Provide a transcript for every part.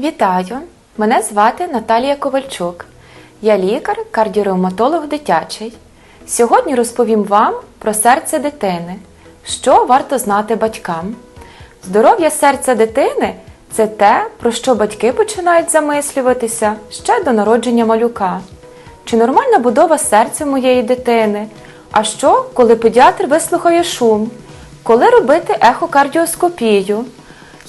Вітаю! Мене звати Наталія Ковальчук. Я лікар, кардіоревматолог дитячий. Сьогодні розповім вам про серце дитини, що варто знати батькам. Здоров'я серця дитини це те, про що батьки починають замислюватися ще до народження малюка. Чи нормальна будова серця моєї дитини? А що, коли педіатр вислухає шум? Коли робити ехокардіоскопію?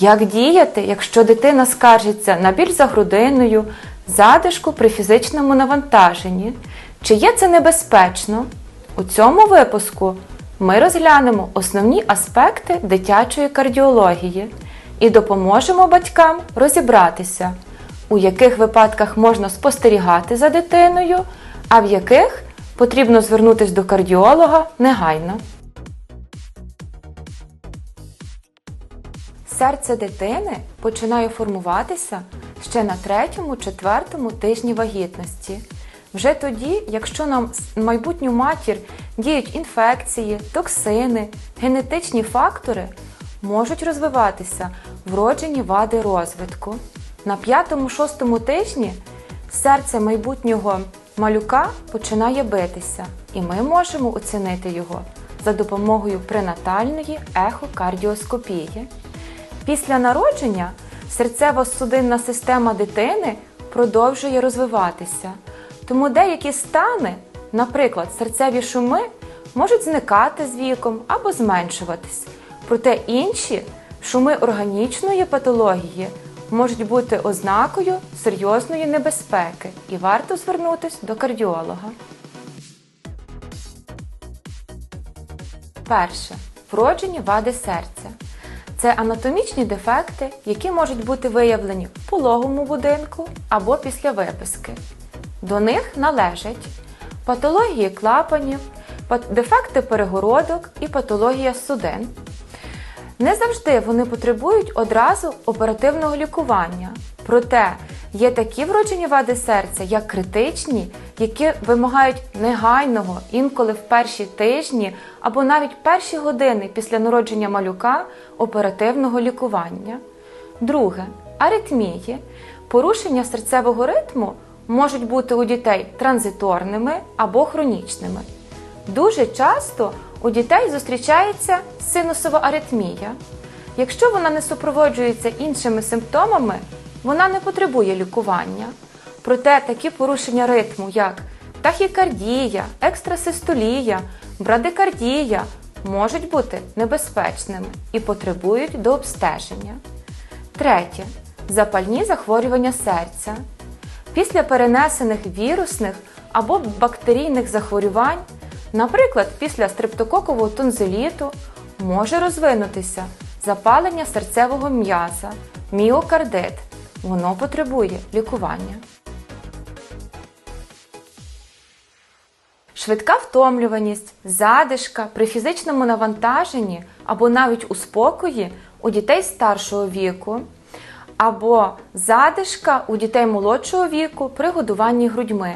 Як діяти, якщо дитина скаржиться на біль за грудиною, задишку при фізичному навантаженні? Чи є це небезпечно? У цьому випуску ми розглянемо основні аспекти дитячої кардіології і допоможемо батькам розібратися, у яких випадках можна спостерігати за дитиною, а в яких потрібно звернутися до кардіолога негайно. Серце дитини починає формуватися ще на третьому-четвертому тижні вагітності. Вже тоді, якщо на майбутню матір діють інфекції, токсини, генетичні фактори, можуть розвиватися вроджені вади розвитку. На п'ятому-шостому тижні серце майбутнього малюка починає битися, і ми можемо оцінити його за допомогою пренатальної ехокардіоскопії. Після народження серцево-судинна система дитини продовжує розвиватися, тому деякі стани, наприклад, серцеві шуми, можуть зникати з віком або зменшуватись. Проте інші шуми органічної патології можуть бути ознакою серйозної небезпеки і варто звернутися до кардіолога. Перше. Вроджені вади серця. Це анатомічні дефекти, які можуть бути виявлені в пологовому будинку або після виписки. До них належать патології клапанів, дефекти перегородок і патологія судин. Не завжди вони потребують одразу оперативного лікування. Проте є такі вроджені вади серця, як критичні, які вимагають негайного, інколи в перші тижні або навіть перші години після народження малюка оперативного лікування. Друге аритмії. Порушення серцевого ритму можуть бути у дітей транзиторними або хронічними. Дуже часто у дітей зустрічається синусова аритмія. Якщо вона не супроводжується іншими симптомами, вона не потребує лікування. Проте такі порушення ритму, як тахікардія, екстрасистолія, брадикардія, можуть бути небезпечними і потребують до обстеження. Третє запальні захворювання серця. Після перенесених вірусних або бактерійних захворювань, наприклад, після стрептококового тонзиліту, може розвинутися запалення серцевого м'яза, міокардит. Воно потребує лікування. Швидка втомлюваність, задишка при фізичному навантаженні або навіть у спокої у дітей старшого віку, або задишка у дітей молодшого віку при годуванні грудьми,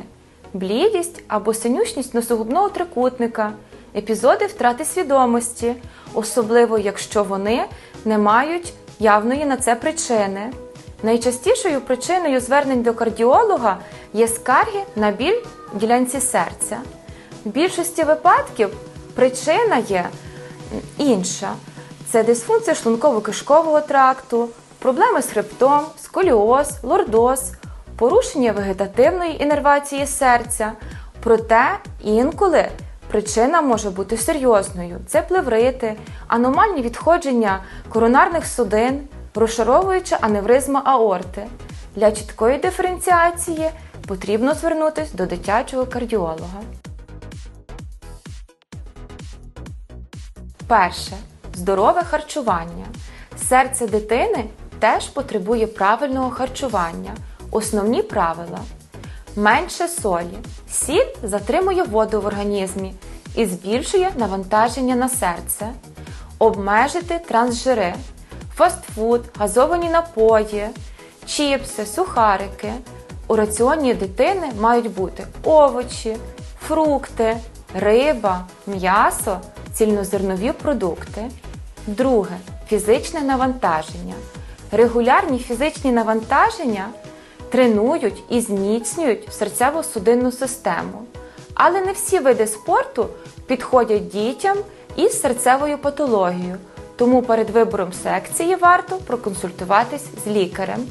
блідість або синючність носогубного трикутника, епізоди втрати свідомості, особливо якщо вони не мають явної на це причини. Найчастішою причиною звернень до кардіолога є скарги на біль в ділянці серця. В більшості випадків причина є інша: це дисфункція шлунково-кишкового тракту, проблеми з хребтом, сколіоз, лордоз, порушення вегетативної інервації серця. Проте інколи причина може бути серйозною: це плеврити, аномальні відходження коронарних судин, розшаровуюча аневризма аорти. Для чіткої диференціації потрібно звернутися до дитячого кардіолога. Перше здорове харчування. Серце дитини теж потребує правильного харчування. Основні правила: менше солі. Сіль затримує воду в організмі і збільшує навантаження на серце, обмежити трансжири, фастфуд, газовані напої, чіпси, сухарики. У раціоні дитини мають бути овочі, фрукти, риба, м'ясо, цільнозернові продукти. Друге фізичне навантаження. Регулярні фізичні навантаження тренують і зміцнюють серцево-судинну систему. Але не всі види спорту підходять дітям із серцевою патологією, тому перед вибором секції варто проконсультуватись з лікарем.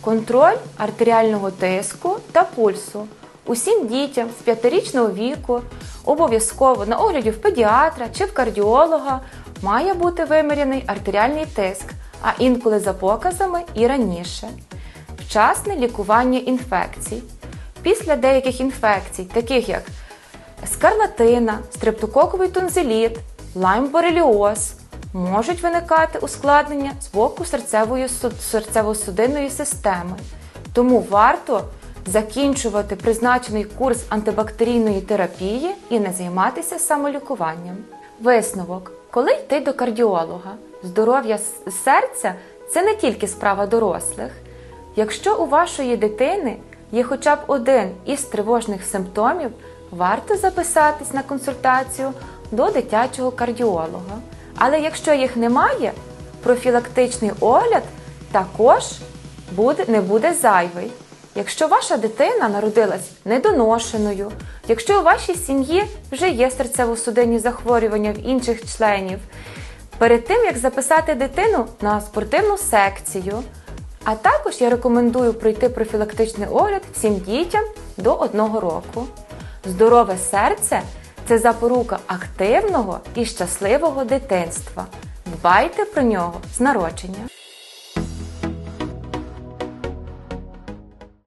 Контроль артеріального тиску та пульсу. Усім дітям з 5-річного віку обов'язково на огляді в педіатра чи в кардіолога має бути виміряний артеріальний тиск, а інколи за показами і раніше. Вчасне лікування інфекцій. Після деяких інфекцій, таких як скарлатина, стрептококовий тонзиліт, лайм-бореліоз, можуть виникати ускладнення з боку серцево-судинної системи. Тому варто закінчувати призначений курс антибактерійної терапії і не займатися самолікуванням. Висновок: коли йти до кардіолога, здоров'я серця це не тільки справа дорослих. Якщо у вашої дитини є хоча б один із тривожних симптомів, варто записатись на консультацію до дитячого кардіолога. Але якщо їх немає, профілактичний огляд також буде, не буде зайвий. Якщо ваша дитина народилась недоношеною, якщо у вашій сім'ї вже є серцево-судинні захворювання в інших членів, перед тим як записати дитину на спортивну секцію, а також я рекомендую пройти профілактичний огляд всім дітям до одного року. Здорове серце це запорука активного і щасливого дитинства. Дбайте про нього з народження.